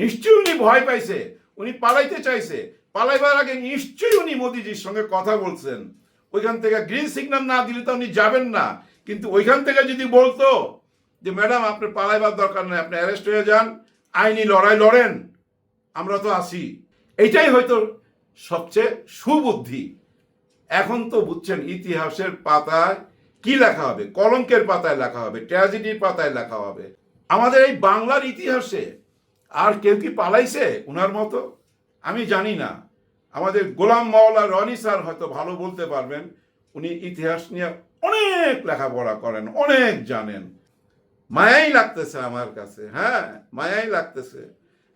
নিশ্চয়ই উনি ভয় পাইছে। উনি পালাইতে চাইছে। পালাইবার আগে নিশ্চয়ই উনি মোদিজির সঙ্গে কথা বলছেন। ওইখান থেকে গ্রিন সিগন্যাল না দিলে তো উনি যাবেন না। কিন্তু ওইখান থেকে যদি বলতো যে, ম্যাডাম আপনার পালাইবার দরকার নেই, আপনি অ্যারেস্ট হয়ে যান, আইনি লড়াই লড়েন, আমরা তো আছি। এটাই হয়তো সবচেয়ে সুবুদ্ধি। এখন তো বুঝছেন, ইতিহাসের পাতায় কি লেখা হবে? কলঙ্কের পাতায় লেখা হবে ট্র্যাজেডির পাতায় লেখা হবে। আমাদের এই বাংলার ইতিহাসে আর কেউ কি পালাইছে উনার মতো? আমি জানি না। আমাদের গোলাম মাওলা রনি স্যার হয়তো ভালো বলতে পারবেন। উনি ইতিহাস নিয়ে অনেক লেখাপড়া করেন, অনেক জানেন। মায়াই লাগতেছে আমার কাছে হ্যাঁ মায়াই লাগতেছে।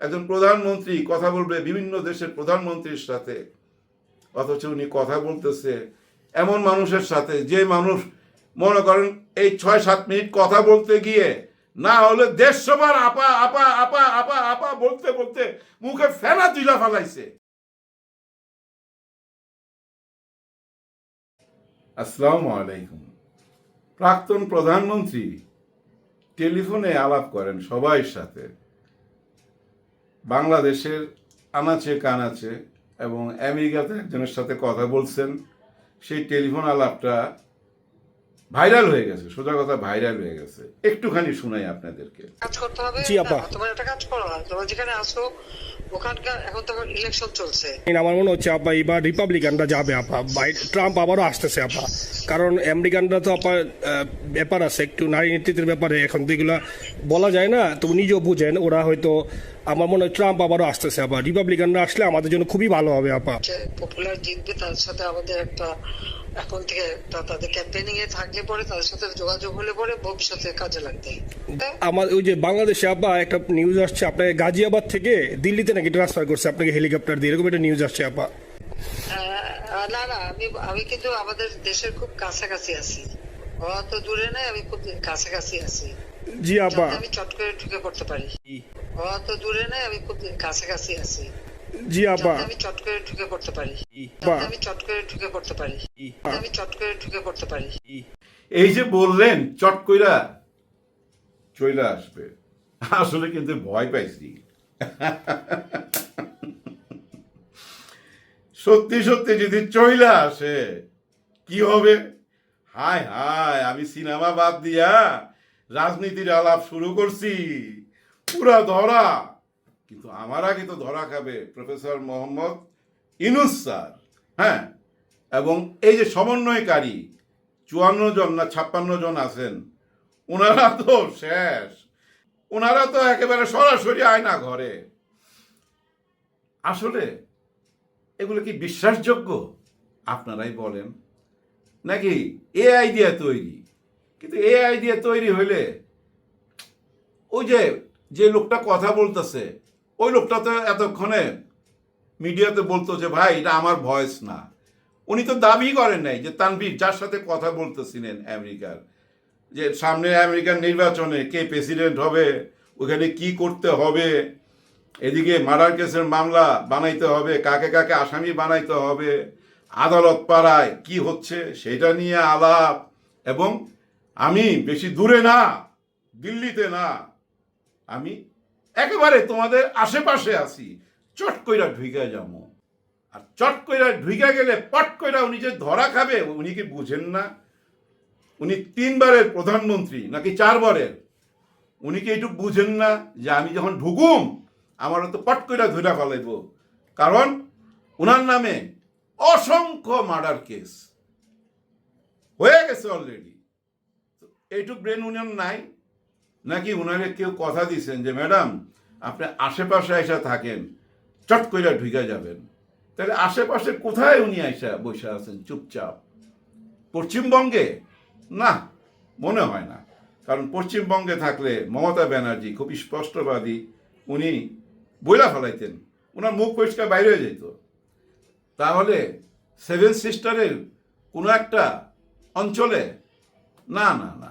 একজন প্রধানমন্ত্রী কথা বলবে বিভিন্ন দেশের প্রধানমন্ত্রীর সাথে। অথচ উনি কথা বলতেছে এমন মানুষের সাথে যে মানুষ, মনে করেন এই ছয় সাত মিনিট কথা বলতে গিয়ে না হলে দেড়শোবার আপা আপা আপা আপা আপা বলতে বলতে মুখে ফেনা তুলা ফেলাইছে। আসসালামু আলাইকুম। প্রাক্তন প্রধানমন্ত্রী টেলিফোনে আলাপ করেন সবাই সাথে। বাংলাদেশের আনাচে কানাচে এবং আমেরিকাতে একজনের সাথে কথা বলছেন। সেই টেলিফোন আলাপটা ভাইরাল হয়ে গেছে সোজা কথা ভাইরাল হয়ে গেছে। একটুখানি শুনাই আপনাদেরকে। কাজ করতে হবে জি, আপা। তোমার একটা কাজ করো তোমরা যেখানে আসো ওখানকার এখন তো ইলেকশন চলছে। আমার মনে হচ্ছে আপা এবার রিপাবলিকানরা যাবে আপা বাই- ট্রাম্প আবারও আসতেছে আপা কারণ আমেরিকানরা তো আপা আহ, ব্যাপার আছে একটু নারী নেতৃত্বের ব্যাপারে। এখন তো এগুলা বলা যায় না তো নিজেও বুঝেন ওরা হয়তো আমার মনে হয় ট্রাম্প আবারও আসতেছে আপা রিপাবলিকানরা আসলে আমাদের জন্য খুবই ভালো হবে আপা পপুলার জিতবে তার সাথে আমাদের একটা এখন থেকে তাদের ক্যাম্পেনিং এ থাকলে পরে তাদের সাথে যোগাযোগ হলে পরে ভবিষ্যতে কাজে লাগবে। আমার ওই যে বাংলাদেশে আপা একটা নিউজ আসছে আপনাকে গাজিয়াবাদ থেকে দিল্লিতে নাকি ট্রান্সফার করছে আপনাকে হেলিকপ্টার দিয়ে? এরকম একটা নিউজ আসছে আপা না না আমি আমি কিন্তু আমাদের দেশের খুব কাছাকাছি আছি। অত দূরে নাই আমি খুব কাছাকাছি আছি। জি আপা আমি চট করে ঢুকে পড়তে পারি। অত দূরে নাই আমি খুব কাছাকাছি আছি। জি আপা আমি চট করে ঢুকে পড়তে পারি। আমি চট করে ঢুকে পড়তে পারি। আমি চট করে ঢুকে পড়তে পারি। এই যে বললেন চট কইরা চইলা আসবে। আসলে কিন্তু ভয় পাইছি। সত্যি সত্যি যদি চইলা আসে কি হবে? হায় হায় আমি সিনেমা বাদ দিয়া রাজনীতির আলাপ শুরু করছি। পুরা ধরা। কিন্তু আমার আগে তো ধরা খাবে প্রফেসর মোহাম্মদ ইনুস স্যার হ্যাঁ? এবং এই যে সমন্বয়কারী, চুয়ান্ন জন না ছাপ্পান্ন জন আছেন, ওনারা তো শেষ। ওনারা তো একেবারে সরাসরি আয়না ঘরে। আসলে এগুলো কি বিশ্বাসযোগ্য? আপনারাই বলেন। নাকি এ আইডিয়া তৈরি? কিন্তু এ আইডিয়া তৈরি হইলে ওই যে যে লোকটা কথা বলতেছে ওই লোকটা তো এতক্ষণে মিডিয়াতে বলতো যে, ভাই, এটা আমার ভয়েস না। উনি তো দাবি করেন নাই যে, তানভীর, যার সাথে কথা বলতেছিলেন আমেরিকার, যে সামনে আমেরিকার নির্বাচনে কে প্রেসিডেন্ট হবে, ওখানে কি করতে হবে, এদিকে মার্ডার কেসের মামলা বানাইতে হবে, কাকে কাকে আসামি বানাইতে হবে, আদালত পাড়ায় কি হচ্ছে, সেটা নিয়ে আলাপ। এবং আমি বেশি দূরে না, দিল্লিতে না, আমি একেবারে তোমাদের আশেপাশে আছি। চট কইরা ঢুকে যাব আর চট কইরা ঢুকে গেলে পট কইরা উনি যে ধরা খাবে, উনি কি বুঝেন না? উনি তিনবারের প্রধানমন্ত্রী, নাকি চারবারের? উনি কি একটু বুঝেন না যে আমি যখন ঢুকুম, আমারও তো পট কইরা ধরে ফেলাইব? কারণ ওনার নামে অসংখ্য মার্ডার কেস। হয়ে গেছে অলরেডি এইটুক ব্রেন উনার নাই। নাকি উনারে কেউ কথা দিছেন যে, ম্যাডাম, আপনি আশেপাশে এসে থাকেন, চট কইরা ঢুকে যাবেন। তাহলে আশেপাশে কোথায় উনি আইসা বসে আছেন? চুপচাপ। পশ্চিমবঙ্গে? না, মনে হয় না। কারণ পশ্চিমবঙ্গে থাকলে মমতা ব্যানার্জি খুব স্পষ্টবাদী উনি বইলা ফেলাইতেন। ওনার মুখ পরিষ্কার বাইরে হয়ে যেত তাহলে সেভেন সিস্টারের কোনো একটা অঞ্চলে? না না।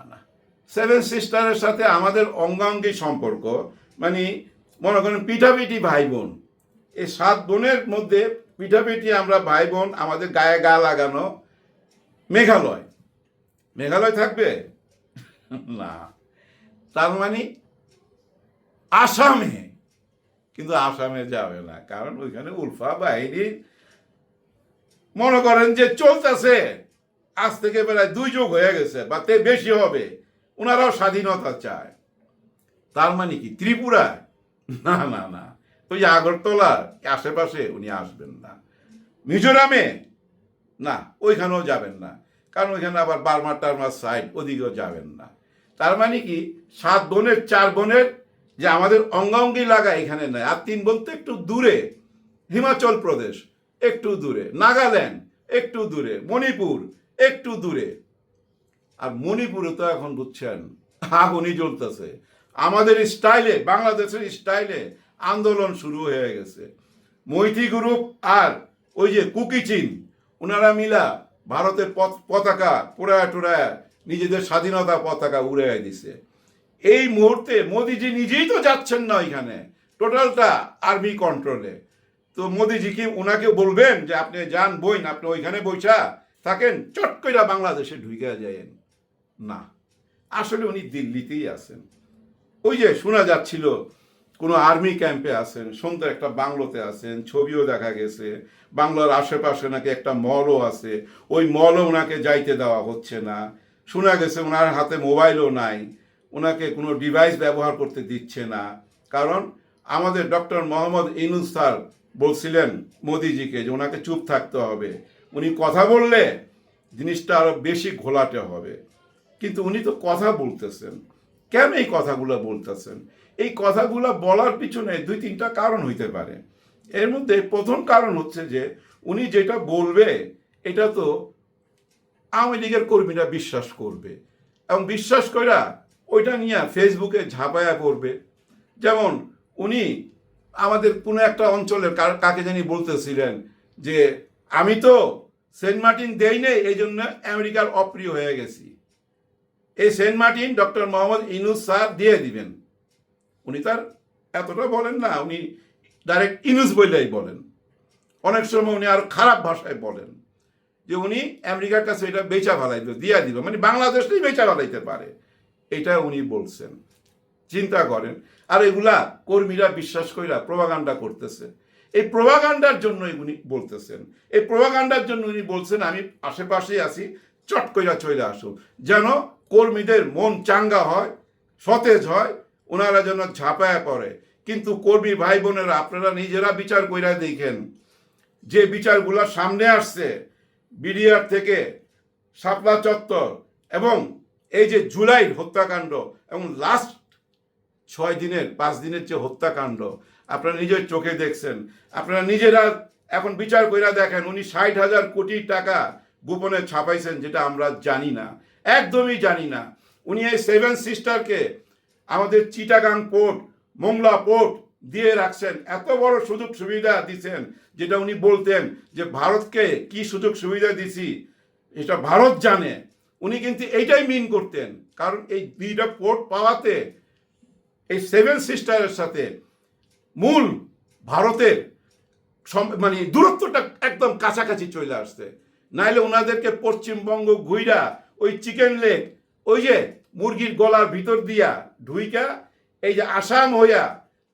সেভেন সিস্টারের সাথে আমাদের অঙ্গাঙ্গি সম্পর্ক মানে মনে করেন পিঠাপিঠি ভাই বোন এই সাত বোনের মধ্যে পিঠাপিঠি আমরা ভাই বোন আমাদের গায়ে গা লাগানো মেঘালয়। মেঘালয় থাকবে? না। তার মানে আসামে। কিন্তু আসামে যাবে না কারণ ওইখানে উলফা বাহিনী মনে করেন যে চলতেছে। আজ থেকে প্রায় দুই যুগ হয়ে গেছে বা তে বেশি হবে। ওনারাও স্বাধীনতা চায়। তার মানে কি? ত্রিপুরায়? না না না। ওই যে আগরতলার আশেপাশে উনি আসবেন না। মিজোরামে? না, ওইখানেও যাবেন না। কারণ ওইখানে আবার বার্মা টার্মার সাইড ওদিকেও যাবেন না। তার মানে কি? সাত বোনের, চার বোনের যে আমাদের অঙ্গাঙ্গি লাগা এখানে নেই। আর তিন বোন তো একটু দূরে। হিমাচল প্রদেশ, একটু দূরে। নাগাল্যান্ড, একটু দূরে। মণিপুর, একটু দূরে। আর মণিপুরে তো এখন বুঝছেন আগুনই জ্বলতেছে। আমাদের স্টাইলে, বাংলাদেশের স্টাইলে আন্দোলন শুরু হয়ে গেছে। মৈত্রী গ্রুপ আর ওই যে কুকি চীন, ওনারা মিলা ভারতের পত- পতাকা পোড়ায় টোড়ায় নিজেদের স্বাধীনতা পতাকা উড়াই দিছে। এই মুহূর্তে মোদিজি নিজেই তো যাচ্ছেন না ওইখানে, টোটালটা আর্মি কন্ট্রোলে। তো মোদিজি কি ওনাকে বলবেন যে, আপনি যান, বইন, আপনি ওইখানে বইসা থাকেন, চট কইরা বাংলাদেশে ঢুকে যায়েন। না। আসলে উনি দিল্লিতেই আছেন। ওই যে শোনা যাচ্ছিল, কোনো আর্মি ক্যাম্পে আছেন সুন্দর একটা বাংলোতে আছেন, ছবিও দেখা গেছে, বাংলার আশেপাশে নাকি একটা মলও আছে, ওই মলও ওনাকে যাইতে দেওয়া হচ্ছে না। শোনা গেছে ওনার হাতে মোবাইলও নাই ওনাকে কোনো ডিভাইস ব্যবহার করতে দিচ্ছে না। কারণ আমাদের ডক্টর মোহাম্মদ ইনুস স্যার বলছিলেন মোদিজিকে যে ওনাকে চুপ থাকতে হবে। উনি কথা বললে জিনিসটা আরও বেশি ঘোলাটে হবে। কিন্তু উনি তো কথা বলতেছেন। কেন এই কথাগুলো বলতেছেন? এই কথাগুলো বলার পিছনে দুই তিনটা কারণ হইতে পারে। এর মধ্যে প্রথম কারণ হচ্ছে যে, উনি যেটা বলবে, এটা তো আওয়ামী লীগের কর্মীরা বিশ্বাস করবে। এবং বিশ্বাস কইরা ওইটা নিয়ে ফেসবুকে ঝাঁপায়া পড়বে। যেমন উনি আমাদের কোনো একটা অঞ্চলের কার- কাকে জানি বলতেছিলেন যে, আমি তো সেন্ট মার্টিন দেই নেই এই জন্য আমেরিকার অপ্রিয় হয়ে গেছি। এই Saint Martin doctor Mohammad Yunus sir দিয়ে দিবেন। উনি তার এতটা বলেন না, উনি ডাইরেক্ট ইনুস বললেই বলেন। অনেক সময় উনি আরও খারাপ ভাষায় বলেন যে উনি আমেরিকার কাছে এটা বেচা ফেলাইবে দিয়া দিল। মানে বাংলাদেশটাই বেচা ভালাইতে পারে। এটা উনি বলছেন। চিন্তা করেন। আর এগুলা কর্মীরা বিশ্বাস কইরা প্রভাগান্ডা করতেছে। এই প্রভাগান্ডার জন্যই উনি বলতেছেন। এই প্রভাগান্ডার জন্য উনি বলছেন, আমি আশেপাশেই আছি, চট কইরা চলে আসো যেন কর্মীদের মন চাঙ্গা হয়, সতেজ হয়, ওনারা যেন ঝাঁপায় পড়ে। কিন্তু কর্মী ভাই বোনেরা, আপনারা নিজেরা বিচার কইরা দেখেন। যে বিচারগুলো সামনে আসছে, বিডিআর থেকে শাপলা চত্বর এবং এই যে জুলাই হত্যাকাণ্ড এবং লাস্ট ছয় দিনের, পাঁচ দিনের যে হত্যাকাণ্ড, আপনারা নিজের চোখে দেখছেন। আপনারা নিজেরা এখন বিচার কইরা দেখেন, উনি ষাট হাজার কোটি টাকা গোপনে ছাপাইছেন, যেটা আমরা জানি না। একদমই জানি না। উনি এই সেভেন সিস্টারকে আমাদের চিটাগাং পোর্ট, মোংলা পোর্ট দিয়ে রাখছেন। এত বড় সুযোগ সুবিধা দিচ্ছেন যেটা উনি বলতেন যে, ভারতকে কি সুযোগ সুবিধা দিছি, এটা ভারত জানে। উনি কিন্তু এইটাই মিন করতেন। কারণ এই দুইটা পোর্ট পাওয়াতে, এই সেভেন সিস্টারের সাথে মূল ভারতের মানে দূরত্বটা একদম কাছাকাছি চলে আসছে। নাইলে ওনাদেরকে পশ্চিমবঙ্গ ঘুইরা ওই চিকেন লেগ ওই যে মুরগির গলার ভিতর দিয়া ঢুইকা, এই যে আসাম হইয়া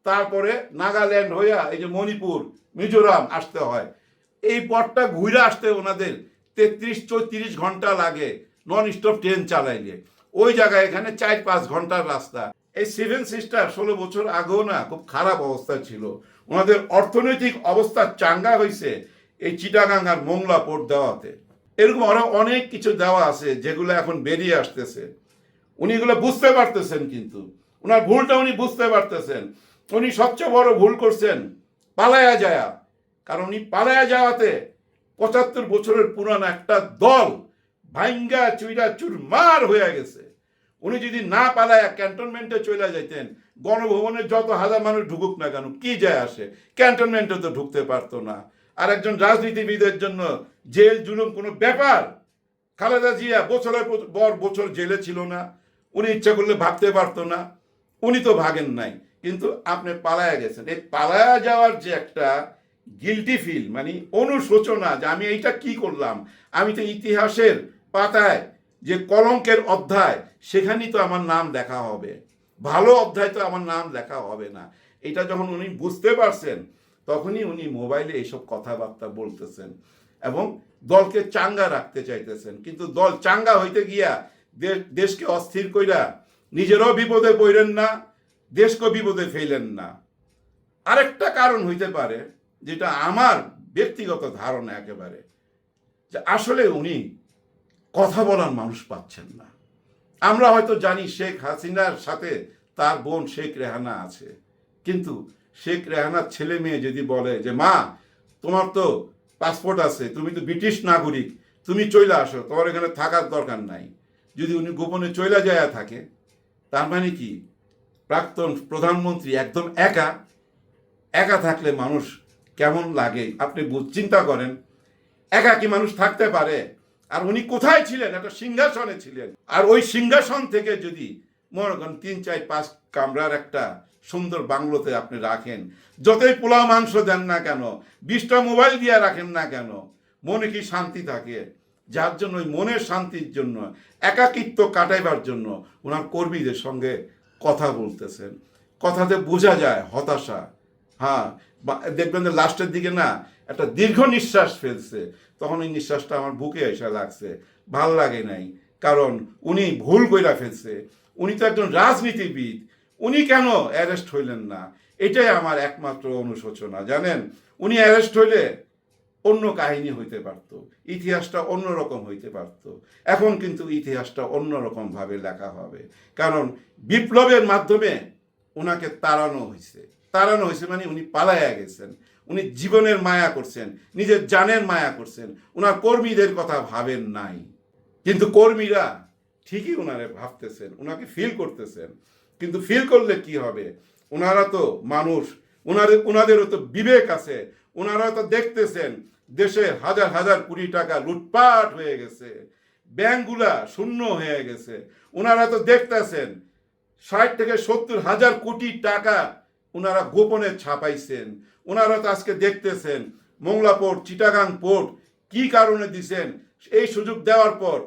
তারপরে নাগাল্যান্ড হইয়া এই যে মণিপুর, মিজোরাম আসতে হয়। এই পথটা ঘুরে আসতে ওনাদের তেত্রিশ, চৌত্রিশ ঘণ্টা লাগে নন স্টপ ট্রেন চালাইলে। ওই জায়গায় এখানে চার, পাঁচ ঘণ্টার রাস্তা। এই সেভেন সিস্টার ষোলো বছর আগেও না খুব খারাপ অবস্থা ছিল। ওনাদের অর্থনৈতিক অবস্থা চাঙ্গা হয়েছে এই চিটাগাং আর মোংলা পোর্ট দেওয়াতে। এরকম আরও অনেক কিছু দেওয়া আছে যেগুলো এখন বেরিয়ে আসতেছে। উনি এগুলো বুঝতে পারতেছেন কিন্তু। ওনার ভুলটা উনি বুঝতে পারতেছেন। উনি সবচেয়ে বড় ভুল করছেন, পালায়া যায়া। কারণ উনি পালায়া যাওয়াতে পঁচাত্তর বছরের পুরানো একটা দল ভাঙ্গা চুইরা, চুরমার হয়ে গেছে। উনি যদি না পালায়া ক্যান্টনমেন্টে চলে যাইতেন, গণভবনে যত হাজার মানুষ ঢুকুক না কেন, কি যায় আসে? ক্যান্টনমেন্টে তো ঢুকতে পারতো না। আর একজন রাজনীতিবিদের জন্য জেল, জুলুম, কোনো ব্যাপার? খালেদা জিয়া বছরের পর- বছর জেলে ছিল না, উনি ইচ্ছা করলে ভাবতে পারতো না, উনি তো ভাগেন নাই। কিন্তু আপনি পালায়া গেছেন। এই পালায়া যাওয়ার যে একটা গিলটি ফিল মানে অনুশোচনা যে আমি এইটা কি করলাম? আমি তো ইতিহাসের পাতায় যে কলঙ্কের অধ্যায়, সেখানেই তো আমার নাম দেখা হবে। ভালো অধ্যায় তো আমার নাম দেখা হবে না। এটা যখন উনি বুঝতে পারছেন, তখনই উনি মোবাইলে এইসব কথাবার্তা বলতেছেন। এবং দলকে চাঙ্গা রাখতে চাইতেছেন। কিন্তু দল চাঙ্গা হইতে গিয়া দেশকে অস্থির কইরা নিজেরও বিপদে পড়েন না, দেশকে বিপদে ফেলেন না। আরেকটা কারণ হইতে পারে, যেটা আমার ব্যক্তিগত ধারণা একেবারে, যে আসলে উনি কথা বলার মানুষ পাচ্ছেন না। আমরা হয়তো জানি শেখ হাসিনার সাথে তার বোন শেখ রেহানা আছে, কিন্তু শেখ রেহানার ছেলে মেয়ে যদি বলে যে, মা, তোমার তো পাসপোর্ট আছে, তুমি তো ব্রিটিশ নাগরিক, তুমি চলে আসো, তোমার এখানে থাকার দরকার নাই। যদি উনি গোপনে চলে যায় থাকে, তার মানে কি? প্রাক্তন প্রধানমন্ত্রী একদম একা একা থাকলে মানুষ কেমন লাগে? আপনি চিন্তা করেন। একা কি মানুষ থাকতে পারে? আর উনি কোথায় ছিলেন? একটা সিংহাসনে ছিলেন। আর ওই সিংহাসন থেকে যদি মনে করেন তিন, চার, পাঁচ কামরার একটা সুন্দর বাংলোতে আপনি রাখেন। যতই পোলাও, মাংস দেন না কেন, বিশটা মোবাইল দিয়ে রাখেন না কেন, মনে কি শান্তি থাকে? যার জন্য, ওই মনের শান্তির জন্য, একাকিত্ব কাটাইবার জন্য ওনার কর্মীদের সঙ্গে কথা বলতেছেন। কথাতে বোঝা যায় হতাশা। হ্যাঁ দেখবেন যে লাস্টের দিকে না, একটা দীর্ঘ নিঃশ্বাস ফেলছে। তখন ওই নিঃশ্বাসটা আমার বুকে এসে লাগছে। ভালো লাগে নাই। কারণ উনি ভুল কইরা ফেলছে। উনি তো একজন রাজনীতিবিদ। উনি কেন অ্যারেস্ট হইলেন না? এটাই আমার একমাত্র অনুশোচনা, জানেন? উনি অ্যারেস্ট হইলে অন্য কাহিনী হইতে পারত, ইতিহাসটা অন্যরকম হইতে পারত। এখন কিন্তু ইতিহাসটা অন্যরকম ভাবে লেখা হবে। কারণ বিপ্লবের মাধ্যমে ওনাকে তাড়ানো হয়েছে তাড়ানো হয়েছে মানে উনি পালাইয়া গেছেন। উনি জীবনের মায়া করছেন, নিজের জানের মায়া করছেন। ওনার কর্মীদের কথা ভাবেন নাই। কিন্তু কর্মীরা ঠিকই ওনারে ভাবতেছেন ওনাকে ফিল করতেছেন। কিন্তু ফিল করলে কি হবে? ওনারা তো মানুষ। ওনাদের ওনাদেরও তো বিবেক আছে। ওনারা তো দেখতেছেন, দেশে হাজার হাজার কোটি টাকা লুটপাট হয়ে গেছে। ব্যাংকগুলা শূন্য হয়ে গেছে। ওনারা তো দেখতেছেন, ষাট থেকে সত্তর হাজার কোটি টাকা ওনারা গোপনে ছাপাইছেন। ওনারা তো আজকে দেখতেছেন মোংলা পোর্ট চিটাগাং পোর্ট কি কারণে দিছেন? এই সুযোগ দেওয়ার পর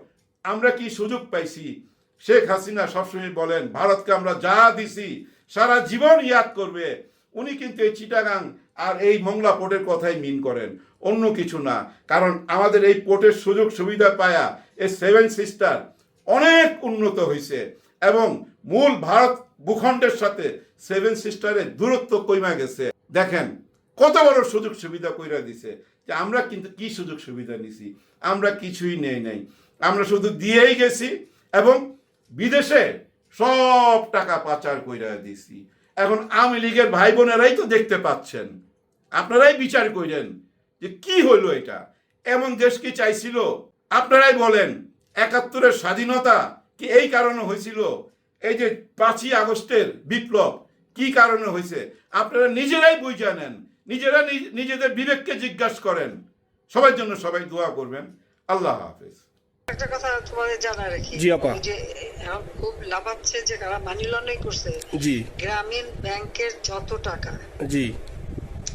আমরা কি সুযোগ পাইছি? শেখ হাসিনা সবসময় বলেন, ভারতকে আমরা যা দিছি, সারা জীবন ইয়াদ করবে। উনি কিন্তু এই চিটাগাং আর এই মংলা পোর্টের কথাই মিন করেন, অন্য কিছু না। কারণ আমাদের এই পোর্টের সুযোগ সুবিধা পায়া এই সেভেন সিস্টার অনেক উন্নত হয়েছে এবং মূল ভারত ভূখণ্ডের সাথে সেভেন সিস্টারের দূরত্ব কইমা গেছে। দেখেন, কত বড় সুযোগ সুবিধা কইরা দিছে যে আমরা কিন্তু কি সুযোগ সুবিধা নিছি, আমরা কিছুই নেই নাই। আমরা শুধু দিয়েই গেছি এবং বিদেশে সব টাকা পাচার কইরা দিছি। এখন আওয়ামী লীগের ভাই বোনেরাই তো দেখতে পাচ্ছেন। আপনারাই বিচার কইরেন যে কি হইল এটা? এমন দেশ কি চাইছিল? আপনারাই বলেন, একাত্তরের স্বাধীনতা কি এই কারণে হয়েছিল? এই যে পাঁচই আগস্টের বিপ্লব কি কারণে হয়েছে? আপনারা নিজেরাই বুঝে নেন, নিজেরা নিজ- নিজেদের বিবেককে জিজ্ঞাসা করেন। সবার জন্য সবাই দোয়া করবেন। আল্লাহ হাফেজ। একটা কথা তোমাদের জানা রাখি। জি, আপা। যে এখন খুব লাভাচ্ছে যে কারা মানি লন্ডারিং করছে জি। গ্রামীণ ব্যাংকের যত টাকা জি।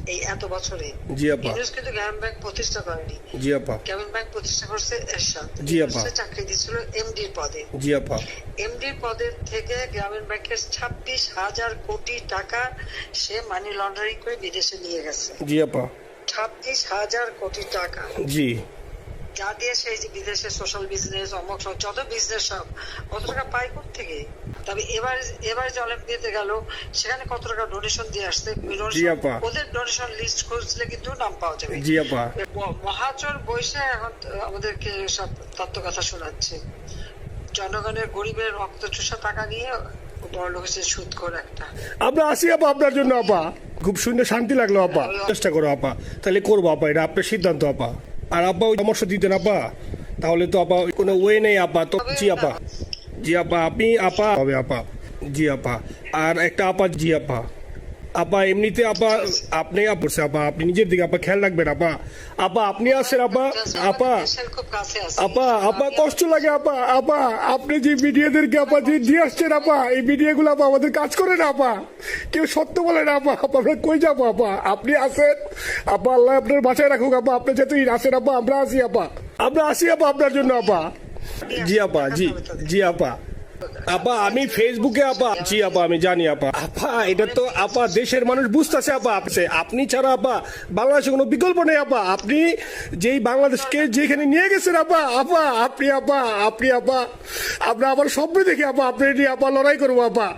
এই এত বছরে জি আপা। ইউনুস কিন্তু গ্রামীণ ব্যাংক প্রতিষ্ঠা করেনি। জি আপা। গ্রামীণ ব্যাংক প্রতিষ্ঠা করছে এরশাদ। জি, আপা। চাকরি দিয়েছিল এমডির পদে। জি আপা। এমডির পদের থেকে গ্রামীণ ব্যাংকের ছাব্বিশ হাজার কোটি টাকা সে মানি লন্ডারিং করে বিদেশে নিয়ে গেছে। জি আপা। ছাব্বিশ হাজার কোটি টাকা। জি। যা দিয়ে সেই যে বিদেশে সোশ্যাল বিজনেস অমক সব যত বিজনেস সব কত টাকা পায় থেকে? তবে এবার এবার যে অলিম্পিয়াতে গেল সেখানে কত টাকা ডোনেশন দিয়ে আসছে? ওদের ডোনেশন লিস্ট খুঁজলে কিন্তু নাম পাওয়া যাবে। জি আপা। ম- বৈশে এখন আমাদেরকে সব তত্ত্ব কথা শোনাচ্ছে। জনগণের গরিবের রক্ত চুষা টাকা নিয়ে বড় লোক সুদ করে একটা। আমরা আসি আপা আপনার জন্য আপা। খুব শুনে শান্তি লাগল আপা। চেষ্টা করো আপা। তাহলে করব আপা এটা আপনার সিদ্ধান্ত আপা। আর আব্বা ওই পরামর্শ দিতেন, আব্বা। তাহলে তো আব্বা কোনো ওয়ে নেই, আব্বা। তো জি আপা জি আপা আপনি আপা হবে আপা জি আপা আর একটা আপা, জি আপা আপা, এমনিতে আপা, আপনি পড়ছে আপা, আপনি নিজের দিকে আপা খেয়াল রাখবেন, আপা। আপা, আপনি আসেন, আপা আপা। আপা আপা, কষ্ট লাগে, আপা আপা, আপনি যে মিডিয়াদেরকে আপা যে দিয়ে আসছেন, আপা, এই মিডিয়াগুলো আপা আমাদের কাজ করে না, আপা। কেউ সত্য বলে না, আপা আপা, আমরা কই যাব, আপা? আপনি আসেন, আপা, আল্লাহ আপনার বাসায় রাখুক, আপা, আপনি যেহেতু আসেন, আপা, আমরা আসি, আপা। আমরা আসি, আপা, আপনার জন্য, আপা। জি আপা, জি জি, আপা। আপা, আমি ফেসবুকে আপা। জি আপা, আমি জানি আপা। আপা, এটা তো আপা, দেশের মানুষ বুঝতেছে আপা। আপনি আপনি ছাড়া আপা, বাংলাদেশে কোনো বিকল্প নেই আপা। আপনি যেই বাংলাদেশকে যেখানে নিয়ে গেছেন আপা আপা, আপনি আপা আপনি আপা। আপনার আবার স্বপ্ন দেখি আপা, আপনি আপা, লড়াই করব আপা।